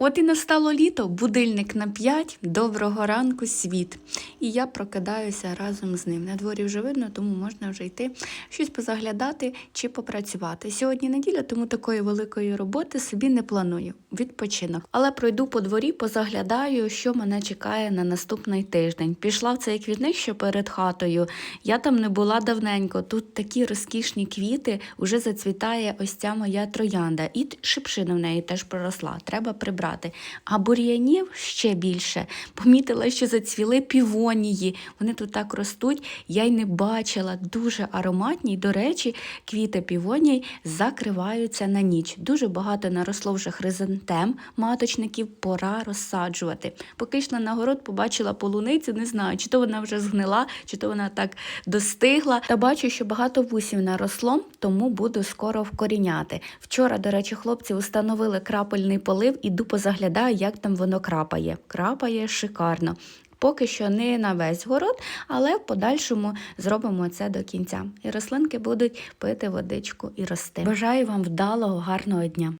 От і настало літо, будильник на 5, доброго ранку, світ. І я прокидаюся разом з ним. На дворі вже видно, тому можна вже йти щось позаглядати чи попрацювати. Сьогодні неділя, тому такої великої роботи собі не планую. Відпочинок. Але пройду по дворі, позаглядаю, що мене чекає на наступний тиждень. Пішла в цей квітник, що перед хатою. Я там не була давненько. Тут такі розкішні квіти, уже зацвітає ось ця моя троянда. І шипшина в неї теж проросла. Треба прибрати. А бур'янів ще більше. Помітила, що зацвіли півонії. Вони тут так ростуть. Я й не бачила. Дуже ароматні. До речі, квіти півоній закриваються на ніч. Дуже багато наросло вже хризантем, маточників, пора розсаджувати. Поки йшла на город, побачила полуницю, не знаю, чи то вона вже згнила, чи то вона так достигла. Та бачу, що багато вусів наросло, тому буду скоро вкоріняти. Вчора, до речі, хлопці установили крапельний полив, іду позаглядаю, як там воно крапає. Крапає шикарно. Поки що не на весь город, але в подальшому зробимо це до кінця. І рослинки будуть пити водичку і рости. Бажаю вам вдалого, гарного дня!